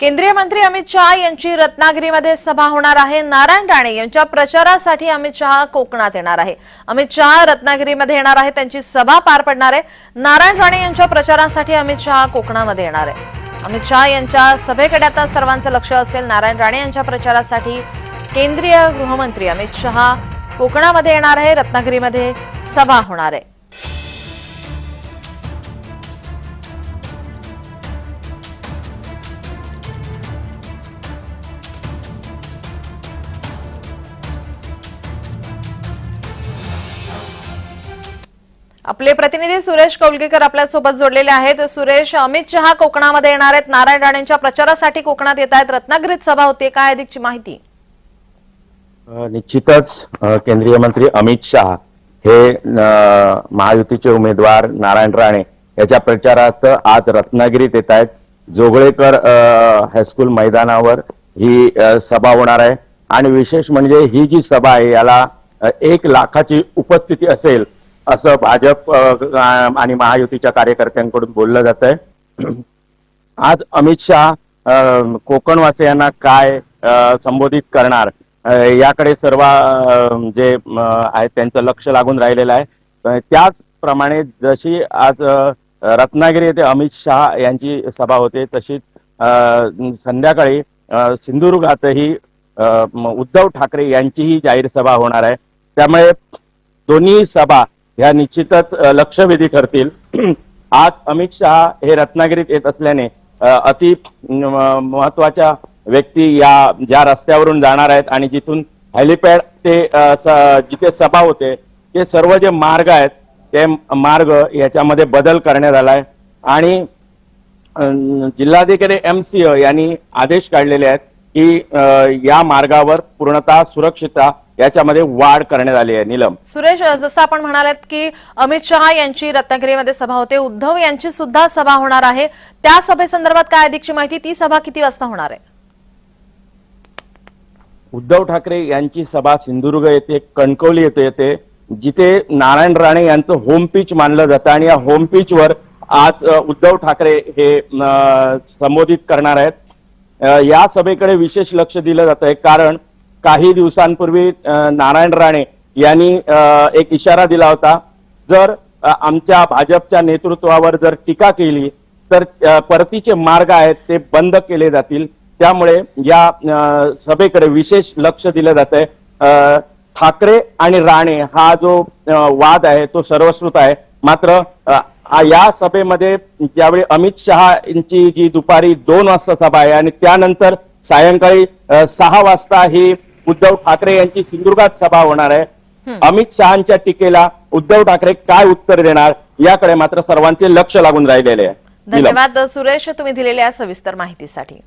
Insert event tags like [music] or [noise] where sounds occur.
केंद्रीय मंत्री अमित शहा यांची रत्नागिरीमध्ये सभा होणार आहे. नारायण राणे यांच्या प्रचारासाठी अमित शहा कोकणात येणार आहे. अमित शहा रत्नागिरीमध्ये येणार आहे. त्यांची सभा पार पडणार आहे. नारायण राणे यांच्या प्रचारासाठी अमित शहा कोकणामध्ये येणार आहे. अमित शहा यांच्या सभेकडे आता सर्वांचं लक्ष असेल. नारायण राणे यांच्या प्रचारासाठी केंद्रीय गृहमंत्री अमित शहा कोकणामध्ये येणार आहे. रत्नागिरीमध्ये सभा होणार आहे. आपले प्रतिनिधी सुरेश कौलगीकर आपल्यासोबत जोडलेले आहेत. सुरेश अमित शहा कोकणामध्ये येणार आहेत. नारायण राणेंच्या प्रचारासाठी कोकणात येत आहेत. रत्नागिरीत सभा होते काय अधिकची माहिती? निश्चितच केंद्रीय मंत्री अमित शहा हे महायुतीचे उमेदवार नारायण राणे याच्या प्रचारात आज रत्नागिरीत येत आहेत. जोगळेकर हायस्कूल मैदानावर ही सभा होणार आहे. आणि विशेष म्हणजे ही जी सभा आहे याला एक लाखाची उपस्थिती असेल असं भाजप आणि महायुतीच्या कार्यकर्त्यांकडून बोललं जात आहे आज अमित शहा कोकणवासियांना काय संबोधित करणार? याकडे सर्व जे आहे आहेत त्यांचं लक्ष लागून राहिलेलं आहे. त्याचप्रमाणे जशी आज रत्नागिरी येथे अमित शहा यांची सभा होते तशीच संध्याकाळी सिंधुदुर्गातही उद्धव ठाकरे यांचीही जाहीर सभा होणार आहे. त्यामुळे दोन्ही सभा ह्या निश्चितच लक्षवेधी ठरतील. [clears throat] आज अमित शहा हे रत्नागिरीत येत असल्याने अति महत्त्वाच्या व्यक्ती या ज्या रस्त्यावरून जाणार आहेत आणि जिथून हेलिपॅड ते जिथे सभा होते ते सर्व जे मार्ग आहेत ते मार्ग याच्यामध्ये बदल करण्यात आलाय. आणि जिल्हाधिकारी एम सी यांनी आदेश काढलेले आहेत की या मार्गावर पूर्णतः सुरक्षितता याच्यामध्ये वाढ करण्यात आली आहे नीलम. सुरेश जसं आपण म्हणालात की अमित शहा यांची रत्नागिरीमध्ये सभा होते उद्धव यांची सुद्धा सभा होणार आहे. त्या सभेसंदर्भात काय अधिकची माहिती? ती सभा किती वाजता होणार आहे? उद्धव ठाकरे यांची सभा सिंधुदुर्ग येथे कणकवली येथे येते जिथे नारायण राणे यांचं होम पिच मानलं जातं आणि या होम पिच वर आज उद्धव ठाकरे हे संबोधित करणार आहेत. या सभेकडे विशेष लक्ष दिलं जात आहे कारण काही दिवसांपूर्वी नारायण राणे यांनी एक इशारा दिला होता जर आमच्या भाजपच्या नेतृत्वावर जर टीका केली तर परतीचे मार्ग आहेत ते बंद केले जातील. त्यामुळे या सभेकडे विशेष लक्ष दिलं जात आहे ठाकरे आणि राणे हा जो वाद आहे तो सर्वश्रुत आहे. मात्र या सभेमध्ये ज्यावेळी अमित शहा यांची जी दुपारी दोन वाजता सभा आहे आणि त्यानंतर सायंकाळी सहा वाजता ही उद्धव ठाकरे यांची सिंधुदुर्गात सभा होणार आहे. अमित शहाच्या टीकेला उद्धव ठाकरे काय उत्तर देणार याकडे मात्र सर्वांचे लक्ष लागून राहिलेले आहे. धन्यवाद सुरेश तुम्ही दिलेल्या सविस्तर माहितीसाठी.